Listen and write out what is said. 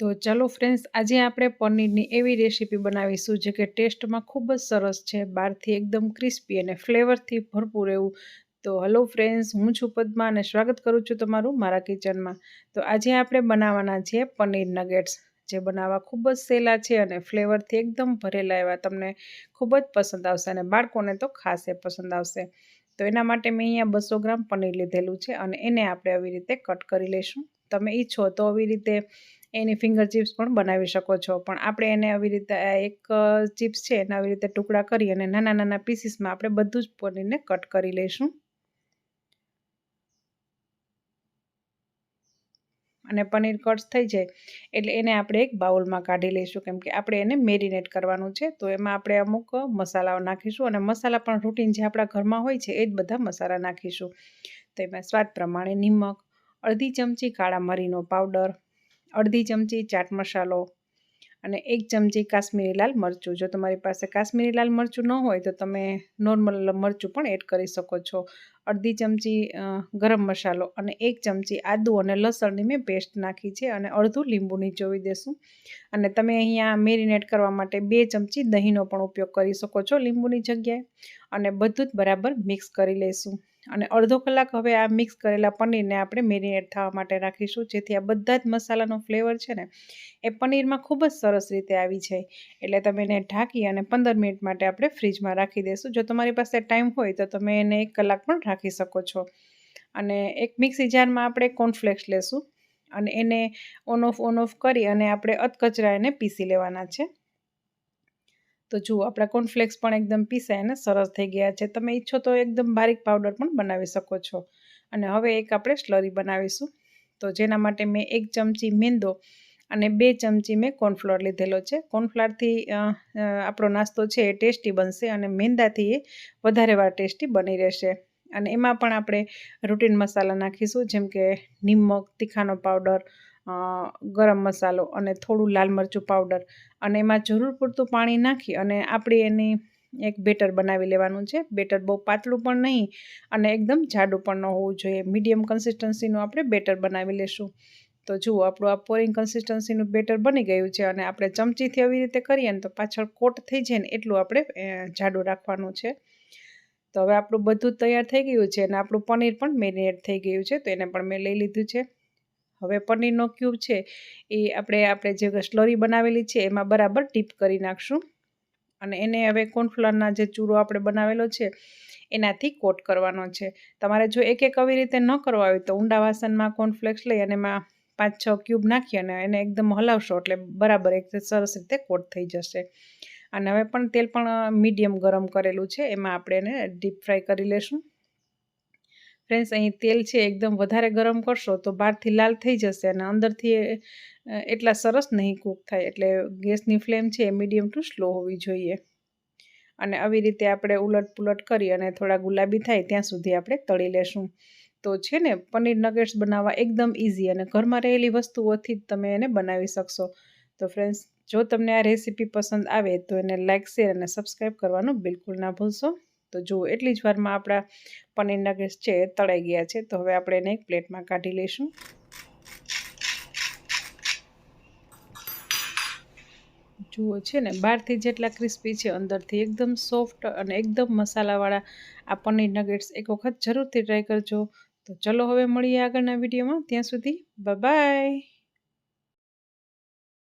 તો ચલો ફ્રેન્ડ્સ આજે આપણે પનીરની એવી રેસીપી બનાવીશું જે કે ટેસ્ટમાં ખૂબ જ સરસ છે, બહારથી એકદમ ક્રિસ્પી અને ફ્લેવરથી ભરપૂર એવું. તો હલો ફ્રેન્ડ્સ હું છું પદ્મા અને સ્વાગત કરું છું તમારું મારા કિચનમાં. તો આજે આપણે બનાવવાના છીએ પનીર નગેટ્સ જે બનાવવા ખૂબ જ સહેલા છે અને ફ્લેવરથી એકદમ ભરેલા એવા તમને ખૂબ જ પસંદ આવશે અને બાળકોને તો ખાસ એ પસંદ આવશે. તો એના માટે મેં અહીંયા બસો ગ્રામ પનીર લીધેલું છે અને એને આપણે આવી રીતે કટ કરી લઈશું. તમે ઈચ્છો તો આવી રીતે એની ફિંગર ચિપ્સ પણ બનાવી શકો છો. પણ આપણે એને આવી રીતે એક ચિપ્સ છે એને આવી રીતે ટુકડા કરી અને નાના નાના પીસીસમાં આપણે બધું જ પનીરને કટ કરી લઈશું. અને પનીર કટ્સ થઈ જાય એટલે એને આપણે એક બાઉલમાં કાઢી લઈશું. કેમ કે આપણે એને મેરિનેટ કરવાનું છે, તો એમાં આપણે અમુક મસાલાઓ નાખીશું અને મસાલા પણ રૂટીન જે આપણા ઘરમાં હોય છે, એ જ બધા મસાલા નાખીશું. તો એમાં સ્વાદ પ્રમાણે નિમક, અડધી ચમચી કાળા મરીનો પાવડર અડધી ચમચી ચાટ મસાલો અને એક ચમચી કાશ્મીરી લાલ મરચું. જો તમારી પાસે કાશ્મીરી લાલ મરચું ન હોય તો તમે નોર્મલ મરચું પણ એડ કરી શકો છો. અડધી ચમચી ગરમ મસાલો અને એક ચમચી આદુ અને લસણની મેં પેસ્ટ નાખી છે અને અડધું લીંબુ નીચોવી દેશું. અને તમે અહીંયા મેરિનેટ કરવા માટે બે ચમચી દહીંનો પણ ઉપયોગ કરી શકો છો લીંબુની જગ્યાએ. અને બધું જ બરાબર મિક્સ કરી લઈશું અને અડધો કલાક હવે આ મિક્સ કરેલા પનીરને આપણે મેરિનેટ થવા માટે રાખીશું. જેથી આ બધા જ મસાલાનો ફ્લેવર છે ને, એ પનીરમાં ખૂબ જ સરસ રીતે આવી જાય. એટલે તમે એને ઢાંકી અને પંદર મિનિટ માટે આપણે ફ્રીજમાં રાખી દઈશું. જો તમારી પાસે ટાઈમ હોય તો તમે એને એક કલાક પણ રાખી શકો છો. અને એક મિક્સી જારમાં આપણે કોર્નફ્લેક્સ લેશું. અને એને ઓન ઓફ ઓન ઓફ કરી અને આપણે અધકચરા એને પીસી લેવાના છે. તો જુઓ, આપણા કોર્નફ્લેક્સ પણ એકદમ પીસાય અને સરસ થઈ ગયા છે. તમે ઈચ્છો તો એકદમ બારીક પાવડર પણ બનાવી શકો છો. અને હવે એક આપણે સ્લરી બનાવીશું. તો જેના માટે મેં એક ચમચી મેંદો અને બે ચમચી મેં કોર્નફ્લોર લીધેલો છે. કોર્નફ્લારથી આપણો નાસ્તો છે એ ટેસ્ટી બનશે અને મેંદાથી એ વધારે વાર ટેસ્ટી બની રહેશે. અને એમાં પણ આપણે રૂટીન મસાલા નાખીશું, જેમ કે નિમક, તીખાનો પાવડર ગરમ મસાલો અને થોડું લાલ મરચું પાવડર અને એમાં જરૂર પૂરતું પાણી નાખી અને આપણે એની એક બેટર બનાવી લેવાનું છે. બેટર બહુ પાતળું પણ નહીં અને એકદમ જાડું પણ ન હોવું જોઈએ. મીડિયમ કન્સિસ્ટન્સીનું આપણે બેટર બનાવી લેશું. તો જુઓ, આપણું આ પોરિંગ કન્સિસ્ટન્સીનું બેટર બની ગયું છે અને આપણે ચમચીથી આવી રીતે કરીએ ને તો પાછળ કોટ થઈ જાય ને એટલું આપણે જાડું રાખવાનું છે. તો હવે આપણું બધું તૈયાર થઈ ગયું છે અને આપણું પનીર પણ મેરિનેટ થઈ ગયું છે. તો એને પણ મેં લઈ લીધું છે. હવે પનીરનો ક્યુબ છે એ આપણે આપણે જે સ્લરી બનાવેલી છે એમાં બરાબર ટીપ કરી નાખશું. અને એને હવે કોર્નફ્લોરના જે ચૂરો આપણે બનાવેલો છે, એનાથી કોટ કરવાનો છે. તમારે જો એક એક આવી રીતે ન કરવા હોય તો ઊંડા વાસણમાં કોર્નફ્લેક્સ લઈ અને એમાં પાંચ છ ક્યુબ નાખી અને એને એકદમ હલાવશો એટલે બરાબર એક સરસ રીતે કોટ થઈ જશે. અને હવે પણ તેલ પણ મીડિયમ ગરમ કરેલું છે, એમાં આપણે એને ડીપ ફ્રાય કરી લેશું. ફ્રેન્ડ્સ અહીં તેલ છે, એકદમ વધારે ગરમ કરશો તો બહારથી લાલ થઈ જશે અને અંદરથી એટલા સરસ નહીં કૂક થાય. એટલે ગેસની ફ્લેમ છે એ મીડિયમ ટુ સ્લો હોવી જોઈએ. અને આવી રીતે આપણે ઉલટ પુલટ કરી અને થોડા ગુલાબી થાય ત્યાં સુધી આપણે તળી લેશું. તો છે ને, પનીર નગેટ્સ બનાવવા એકદમ ઇઝી અને ઘરમાં રહેલી વસ્તુઓથી જ તમે એને બનાવી શકશો. તો ફ્રેન્ડ્સ જો તમને આ રેસીપી પસંદ આવે તો એને લાઇક શેર અને સબસ્ક્રાઈબ કરવાનું બિલકુલ ના ભૂલશો. તો જુઓ, એટલી જ વારમાં આપણા પનીર નગેટ્સ છે, તળાઈ ગયા છે. તો હવે આપણે એને એક પ્લેટમાં કાઢી લઈશું. જુઓ, છે ને, બહારથી જેટલા ક્રિસ્પી છે, અંદરથી એકદમ સોફ્ટ અને એકદમ મસાલાવાળા આ પનીર નગેટ્સ એક વખત જરૂરથી ટ્રાય કરજો. તો ચલો, હવે મળીએ આગળના વિડીયોમાં. ત્યાં સુધી બાય